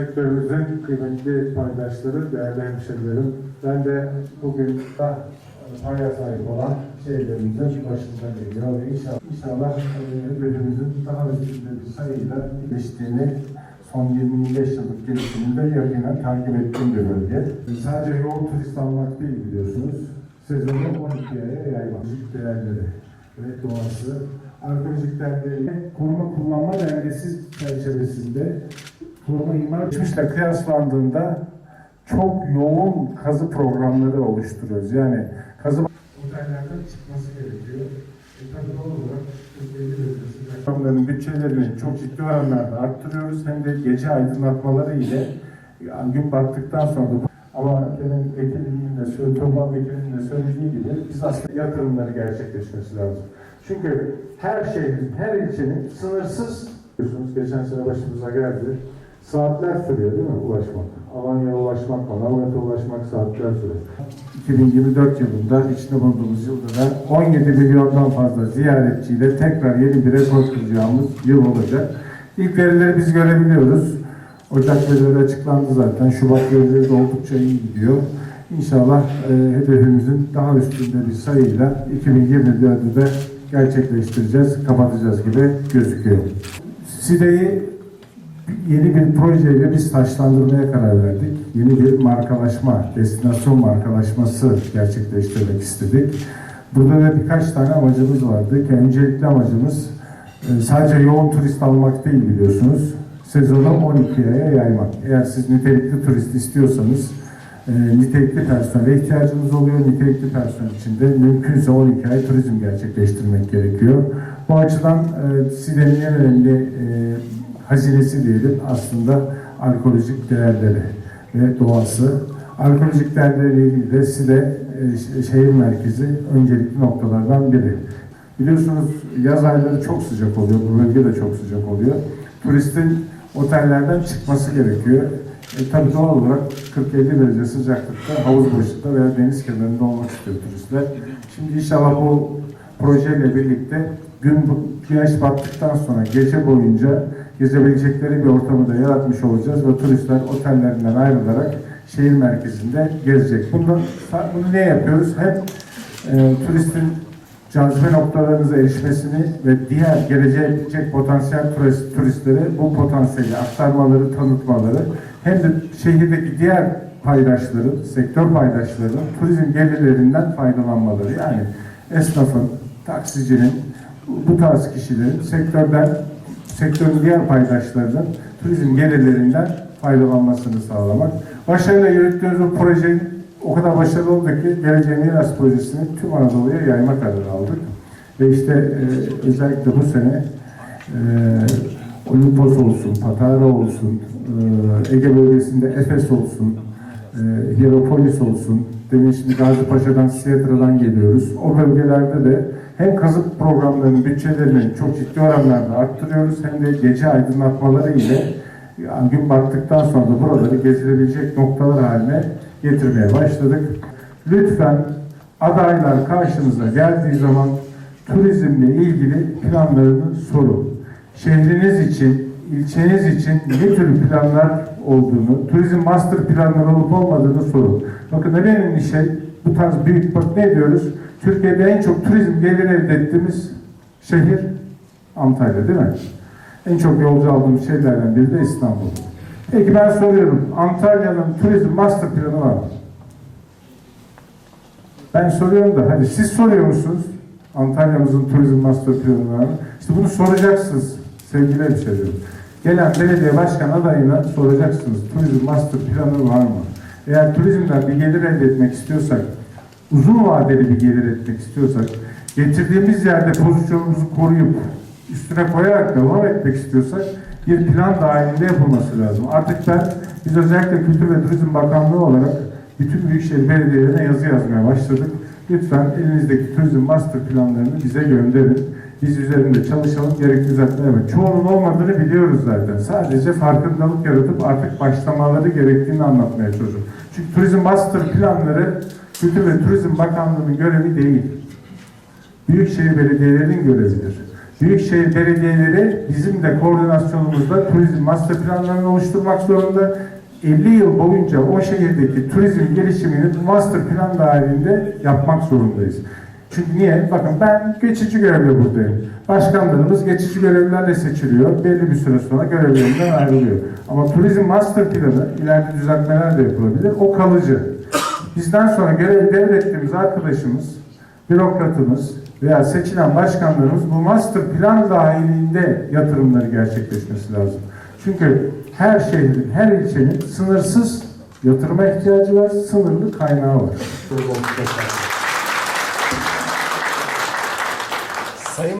Sektörümüzün kıymetli paydaşları, değerli hemşerilerim. Ben de bugün paya sahip olan şeylerimizin başında geliyor ve inşallah, inşallah e, ödülümüzün daha üstünde bir sayıyla geçtiğini son 20-25 yıllık gelişiminde yakinen takip ettiğim bir bölge. Sadece yoğun turist almak değil biliyorsunuz. Sezonu 12 aya yaymak. Müzik değerleri ve doğası. Arkeolojik değerleri koruma kullanma dengesiz çerçevesinde Kurma imar geçmişle kıyaslandığında çok yoğun kazı programları oluşturuyoruz. Yani kazı otellerden çıkması gerekiyor. E tabii doğal olarak programların bütçelerini çok ciddi oranlarda arttırıyoruz. Hem de gece aydınlatmaları ile yani gün battıktan sonra ama benim vekilimin de söylediği, Topan vekilinin de söylediği gibi biz aslında yatırımları gerçekleşmesi lazım. Çünkü her şehrin, her ilçenin sınırsız biliyorsunuz geçen sene başımıza geldi. Saatler sürüyor değil mi ulaşmak? Alanya'ya ulaşmak, Manavgat'a ulaşmak saatler sürüyor. 2024 yılında içinde bulunduğumuz yılda da 17 milyondan fazla ziyaretçiyle tekrar yeni bir rekor kıracağımız yıl olacak. İlk verileri biz görebiliyoruz. Ocak verileri açıklandı zaten. Şubat verileri de oldukça iyi gidiyor. İnşallah e, hedefimizin daha üstünde bir sayıyla 2024'ü de gerçekleştireceğiz, kapatacağız gibi gözüküyor. SİDE'yi yeni bir projeyle biz taşlandırmaya karar verdik. Yeni bir markalaşma, destinasyon markalaşması gerçekleştirmek istedik. Burada da birkaç tane amacımız vardı. Ki öncelikli amacımız e, sadece yoğun turist almak değil biliyorsunuz. Sezonu 12 aya yaymak. Eğer siz nitelikli turist istiyorsanız e, nitelikli personele ihtiyacımız oluyor. Nitelikli personel için de mümkünse 12 ay turizm gerçekleştirmek gerekiyor. Bu açıdan e, en önemli e, hazinesi diyelim aslında arkeolojik değerleri ve doğası. Arkeolojik değerleriyle ilgili de SİDE e, şehir merkezi öncelikli noktalardan biri. Biliyorsunuz yaz ayları çok sıcak oluyor, bu bölge de çok sıcak oluyor. Turistin otellerden çıkması gerekiyor. E, tabii doğal olarak 40-50 derece sıcaklıkta havuz başında veya deniz kenarında olmak istiyor turistler. Şimdi inşallah bu projeyle birlikte gün güneş battıktan sonra gece boyunca gezebilecekleri bir ortamı da yaratmış olacağız ve turistler otellerinden ayrılarak şehir merkezinde gezecek. Bunu, bunu ne yapıyoruz? Hem e, turistin cazibe noktalarınıza erişmesini ve diğer gelecek potansiyel turist, turistlere bu potansiyeli aktarmaları, tanıtmaları hem de şehirdeki diğer paydaşların, sektör paydaşlarının turizm gelirlerinden faydalanmaları. Yani esnafın, taksicinin, bu tarz kişilerin sektörden, sektörün diğer paydaşlarının turizm gelirlerinden faydalanmasını sağlamak. Başarıyla yürüttüğümüz bu projenin o kadar başarılı oldu ki Geleceğin Miras Projesi'ni tüm Anadolu'ya yayma kararı aldık. Ve işte e, özellikle bu sene e, Olimpos olsun, Patara olsun, e, Ege bölgesinde Efes olsun, e, Hieropolis olsun, demin şimdi Gazi Paşa'dan, Siyatra'dan geliyoruz. O bölgelerde de hem kazık programlarının bütçelerini çok ciddi oranlarda arttırıyoruz hem de gece aydınlatmaları ile gün battıktan sonra da buraları gezilebilecek noktalar haline getirmeye başladık. Lütfen adaylar karşınıza geldiği zaman turizmle ilgili planlarını sorun. Şehriniz için, ilçeniz için ne tür planlar olduğunu, turizm master planları olup olmadığını sorun. Bakın en önemli şey bu tarz büyük, bak ne diyoruz? Türkiye'de en çok turizm gelir elde ettiğimiz şehir Antalya değil mi? En çok yolcu aldığımız şehirlerden biri de İstanbul. Peki ben soruyorum, Antalya'nın turizm master planı var mı? Ben soruyorum da, hadi siz soruyor musunuz? Antalya'mızın turizm master planı var mı? İşte bunu soracaksınız sevgili hemşehrilerim. Gelen belediye başkan adayına soracaksınız. Turizm master planı var mı? Eğer turizmden bir gelir elde etmek istiyorsak, uzun vadeli bir gelir etmek istiyorsak, getirdiğimiz yerde pozisyonumuzu koruyup üstüne koyarak devam etmek istiyorsak bir plan dahilinde yapılması lazım. Artık ben, biz özellikle Kültür ve Turizm Bakanlığı olarak bütün büyükşehir belediyelerine yazı yazmaya başladık. Lütfen elinizdeki turizm master planlarını bize gönderin. Biz üzerinde çalışalım, gerekli düzeltmeler yapalım. Çoğunun olmadığını biliyoruz zaten. Sadece farkındalık yaratıp artık başlamaları gerektiğini anlatmaya çalışıyoruz. Çünkü turizm master planları Kültür ve Turizm Bakanlığı'nın görevi değil. Büyükşehir belediyelerinin görevidir. Büyükşehir belediyeleri bizim de koordinasyonumuzda turizm master planlarını oluşturmak zorunda. 50 yıl boyunca o şehirdeki turizm gelişimini master plan dahilinde yapmak zorundayız. Çünkü niye? Bakın ben geçici görevle buradayım. Başkanlarımız geçici görevlerle seçiliyor. Belli bir süre sonra görevlerinden ayrılıyor. Ama turizm master planı, ileride düzeltmeler de yapılabilir. O kalıcı. Bizden sonra görev devrettiğimiz arkadaşımız, bürokratımız veya seçilen başkanlarımız bu master plan dahilinde yatırımları gerçekleşmesi lazım. Çünkü her şehrin, her ilçenin sınırsız yatırıma ihtiyacı var, sınırlı kaynağı var.